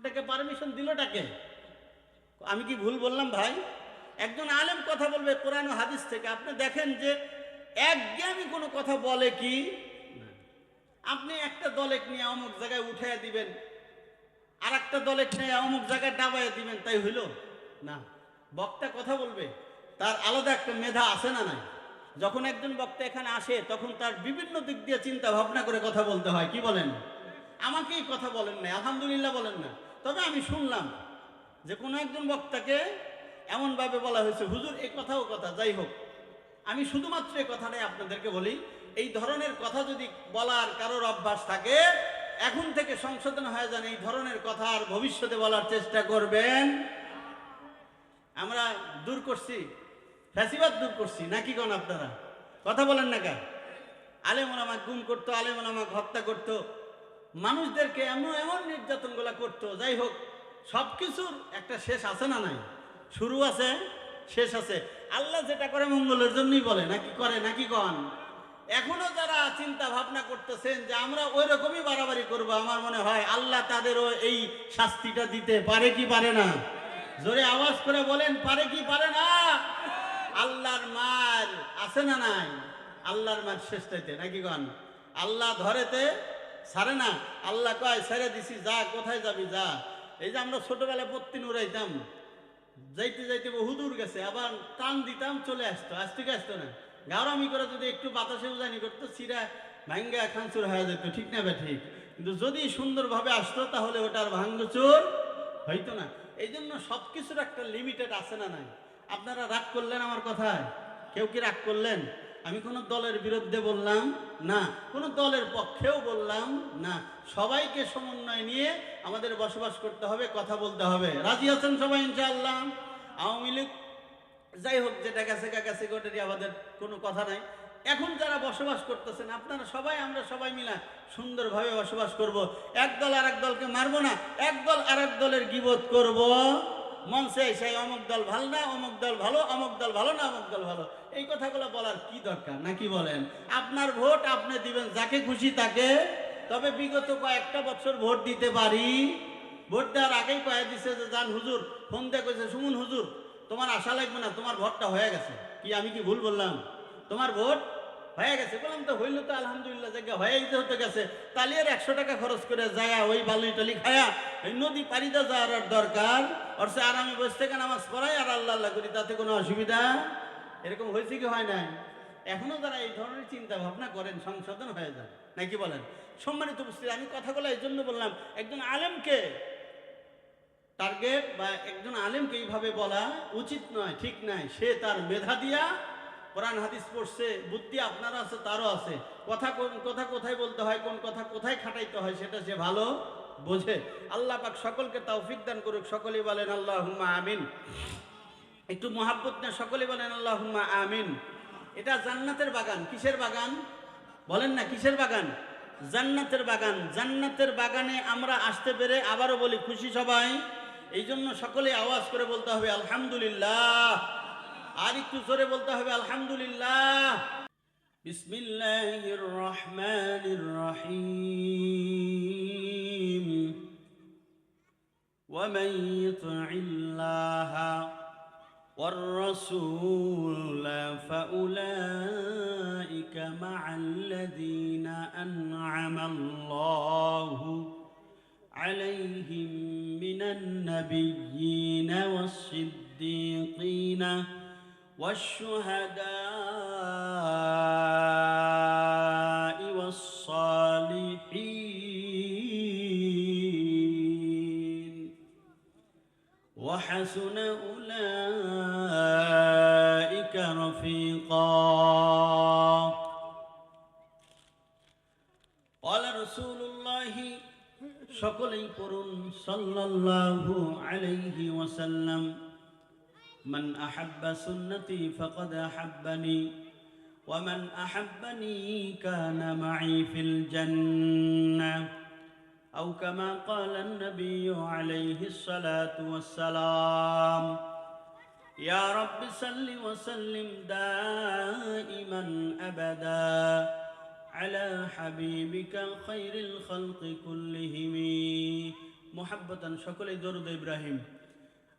আপনাকে পারমিশন দিলটাকে আমি কি ভুল বললাম ভাই? একজন আলেম কথা বলবে কোরআন হাদিস থেকে। আপনি দেখেন যে একজ্ঞানী কোনো কথা বলে কি। আপনি একটা দলে নিয়ে অমুক জায়গায় উঠাইয়া দিবেন আর একটা দলে নিয়ে অমুক জায়গায় ডাবাইয়া দিবেন, তাই হইল? না। বক্তা কথা বলবে, তার আলাদা একটা মেধা আছে না নাই? যখন একজন বক্তা এখানে আসে, তখন তার বিভিন্ন দিক দিয়ে চিন্তা ভাবনা করে কথা বলতে হয়, কি বলেন? আমাকেই কথা বলেন না আলহামদুলিল্লাহ বলেন না তবে আমি শুনলাম যে কোনো একজন বক্তাকে এমনভাবে বলা হয়েছে, হুজুর এই কথাও কথা, যাই হোক। আমি শুধুমাত্র এই কথাটাই আপনাদেরকে বলি, এই ধরনের কথা যদি বলার কারোর অভ্যাস থাকে, এখন থেকে সংশোধন হয়ে যান, এই ধরনের কথা আর ভবিষ্যতে বলার চেষ্টা করবেন। আমরা দূর করছি, ফ্যাসিবাদ দূর করছি, নাকি কোন আপনারা? কথা বলেন না কেন? আলেমন আমাকে গুম করতো আলেমন আমাকে হত্যা করতো। মানুষদেরকে এমন এমন নির্যাতনগুলা করতো, যাই হোক সব কিছুর একটা শেষ আছে না নাই? শুরু আছে, শেষ আছে। আল্লাহ যেটা করে মঙ্গলের জন্যই বলে, নাকি করে, নাকি কন? এখনও যারা চিন্তা ভাবনা করতেছেন যে আমরা ওই রকমই বাড়াবাড়ি করব, আমার মনে হয় আল্লাহ তাদেরও এই শাস্তিটা দিতে পারে কি পারে না? জোরে আওয়াজ করে বলেন, পারে কি পারে না? আল্লাহর মার আছে না নাই? আল্লাহর মার শেষটাইতে নাকি কন? আল্লাহ ধরেতে ছাড়ে না। আল্লাহ কয়, ছেড়ে দিছি, যা, কোথায় যাবি, যা। এই যে আমরা ছোটবেলায় পত্তিন উড়াইতাম যাইতে যাইতে বহু দূর গেছে, আবার টান দিতাম, চলে আসতো। আসতে কি আসতো না। গাওরামি করে যদি একটু বাতাসে উজানি করতো চিরা ভাঙ্গা খানচুর হয়ে যেত। ঠিক না বে ঠিক? কিন্তু যদি সুন্দরভাবে আসতো, তাহলে ওটার ভাঙ্গচুর হইতো না। এই জন্য সব কিছুর একটা লিমিটেড আছে না নাই? আপনারা রাগ করলেন আমার কথায়? কেউ কি রাগ করলেন? আমি কোনো দলের বিরুদ্ধে বললাম না, কোনো দলের পক্ষেও বললাম না। সবাইকে সমন্বয় নিয়ে আমাদের বসবাস করতে হবে, কথা বলতে হবে। রাজি আছেন সবাই ইনশাআল্লাহ? আওয়ামী লীগ, যাই হোক, যেটা গেছে গা গেছে গোটারই আমাদের কোনো কথা নাই। এখন যারা বসবাস করতেছেন, আপনারা সবাই, আমরা সবাই মিলা সুন্দরভাবে বসবাস করব। এক দল আর এক দলকে মারবো না, এক দল আর এক দলের গিবোধ করব। মঞ্চে সেই অমুক দল ভালো না, অমুক দল ভালো, অমুক দল ভালো না, অমুক দল ভালো। এই কথাগুলো বলার কি দরকার, নাকি বলেন? আপনার ভোট আপনি দিবেন, যাকে খুশি তাকে। তবে বিগত কয়েকটা বছর ভোট দিতে পারি। ভোট দেওয়ার আগেই কয়ে দিছে যে যান হুজুর, ফোন দিয়ে কইছে শুনুন হুজুর, তোমার আশা লাগবে না, তোমার ভোটটা হয়ে গেছে। কি আমি কি ভুল বললাম? তোমার ভোট হয়ে গেছে। বললাম তো, হইল তো আলহামদুলিল্লাহ, জায়গা হয়ে হতে গেছে। তাহলে আর একশো টাকা খরচ করে যায় ওই বালি টালি খায়া ওই নদী পাড়িতে যাওয়ার দরকার। অর্থে আর আমি বসে থেকে নামাজ পড়াই আর আল্লাহ আল্লাহ করি, তাতে কোনো অসুবিধা? এরকম হয়েছে কি হয় নাই? এখনও যারা এই ধরনের চিন্তা ভাবনা করেন, সংশোধন হয়ে যায় নাকি বলেন? সম্মানিত উপস্থিতি, আমি কথাগুলো এই জন্য বললাম, একজন আলেমকে টার্গেট বা একজন আলেমকে এইভাবে বলা উচিত নয়, ঠিক নয়। সে তার মেধা দিয়া কোরআন হাদিস পড়ছে, বুদ্ধি আপনারও আছে, তারও আছে। কথা কোন, কথা কোথায় বলতে হয়, কোন কথা কোথায় খাটাইতে হয়, সেটা সে ভালো বোঝে। আল্লাহ পাক সকলকে তৌফিক দান করুক, সকলেই বলেন আল্লাহ আমিন। একটু মহাব্বত না সকলে বলেন আল্লাহ আমিন। এটা জান্নাতের বাগান, কিসের বাগান? বলেন না, কিসের বাগান? জান্নাতের বাগান, জান্নাতের বাগানে আমরা আসতে পেরে আবারও বলি খুশি সবাই। এই জন্য সকলে আওয়াজ করে বলতে হবে, আলহামদুলিল্লাহ। আর একটু জোরে বলতে হবে আলহামদুলিল্লাহ বিসমিল্লাহির রহমানির রহিম ومن يطع الله والرسول فأولئك مع الذين أنعم الله عليهم من النبيين والصديقين والشهداء والصالحين وحسن أولئك رفيقا قال رسول الله সকলেই পড়ুন সাল্লাল্লাহু আলাইহি ওয়াসাল্লাম من أحب سنتي فقد أحبني ومن أحبني كان معي في الجنة أو كما قال النبي عليه الصلاة والسلام يا رب صل وسلم دائما أبدا على حبيبك خير الخلق كلهم محبة شكل درد إبراهيم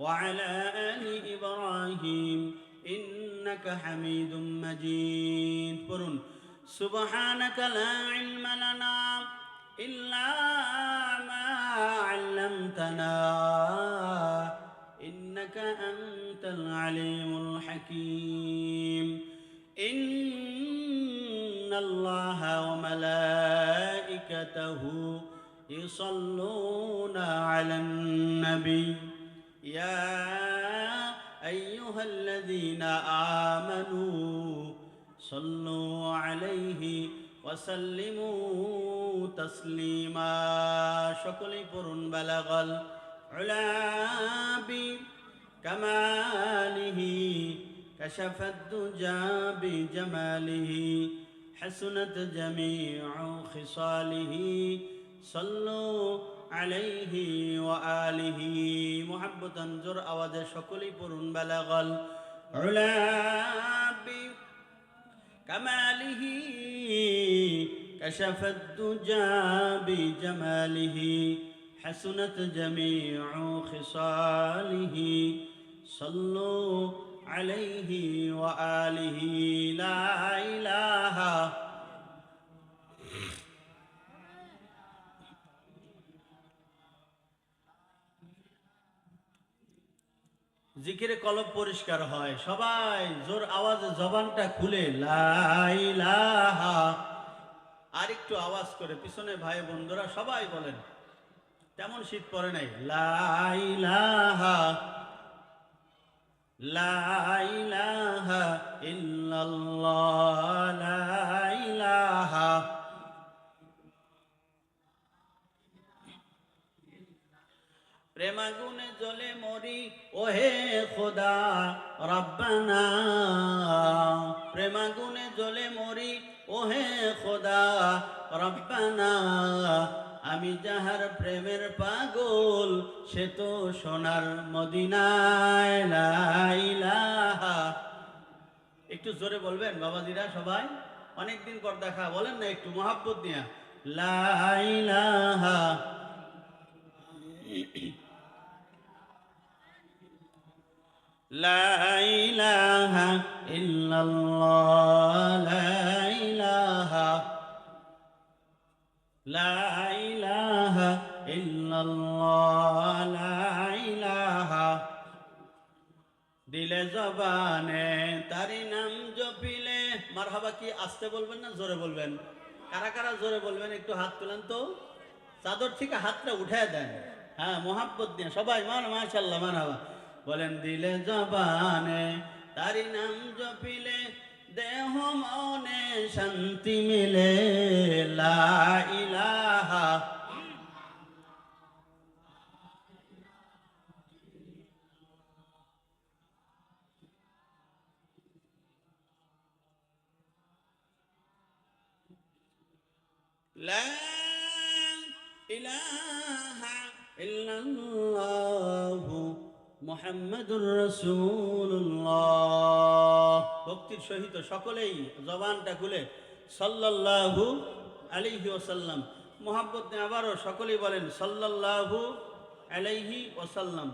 وعلى آل إبراهيم إنك حميد مجيد. قرن سبحانك لا علم لنا إلا ما علمتنا إنك أنت العليم الحكيم إن الله وملائكته يصلون على النبي يا أيها الذين آمنوا صلوا عليه وسلموا تسليما. شكل فر بلغ العلا بكماله كشف الدجى بجماله. حسنت جميع خصاله. صلوا عليه وآله محبة جر أود شكل بلغ العلا بكماله كشف الدجى بجماله حسنت جميع خصاله صلوا عليه وآله لا إله إلا জিকিরে কলব পরিষ্কার হয়। সবাই জোর আওয়াজে জবানটা খুলে আর একটু আওয়াজ করে পিছনে ভাই বন্ধুরা সবাই বলেন, তেমন শীত পড়ে নাই। লাইলাহা লাইলাহা প্রেমাগুনে জলে মরি, ওহে খোদা, রব্বানা। প্রেমাগুনে জলে মরি, ওহে খোদা, রব্বানা। আমি যাহার প্রেমের পাগল, সে তো সোনার একটু জোরে বলবেন বাবাজিরা সবাই? অনেকদিন পর দেখা, বলেন না একটু মহাব্বত নিয়া। লাইলাহা لا إله إلا الله لا إله لا إله إلا الله لا إله দিলে জবানে তারি নাম জপিলে মারহাবা কি আসতে বলবেন না জোরে বলবেন কারা কারা জোরে বলবেন একটু হাত তুলেন তো চাদর থেকে হাতটা উঠায় দেন হ্যাঁ মোহাব্বত দিয়ে সবাই মান মাশাল্লাহ মারহাবা বলেন দিলে জবানে তারি নাম জপিলে দেহ মনে শান্তি মিলে লা ইলাহা لا إله إلا الله মোহাম্মদুর রসুল্লাহ ভক্তির সহিত সকলেই জবানটা খুলে সাল্লাল্লাহু আলাইহি ওসাল্লাম মোহাম্মদ আবারও সকলেই বলেন সাল্লাল্লাহু আলাইহি ওসাল্লাম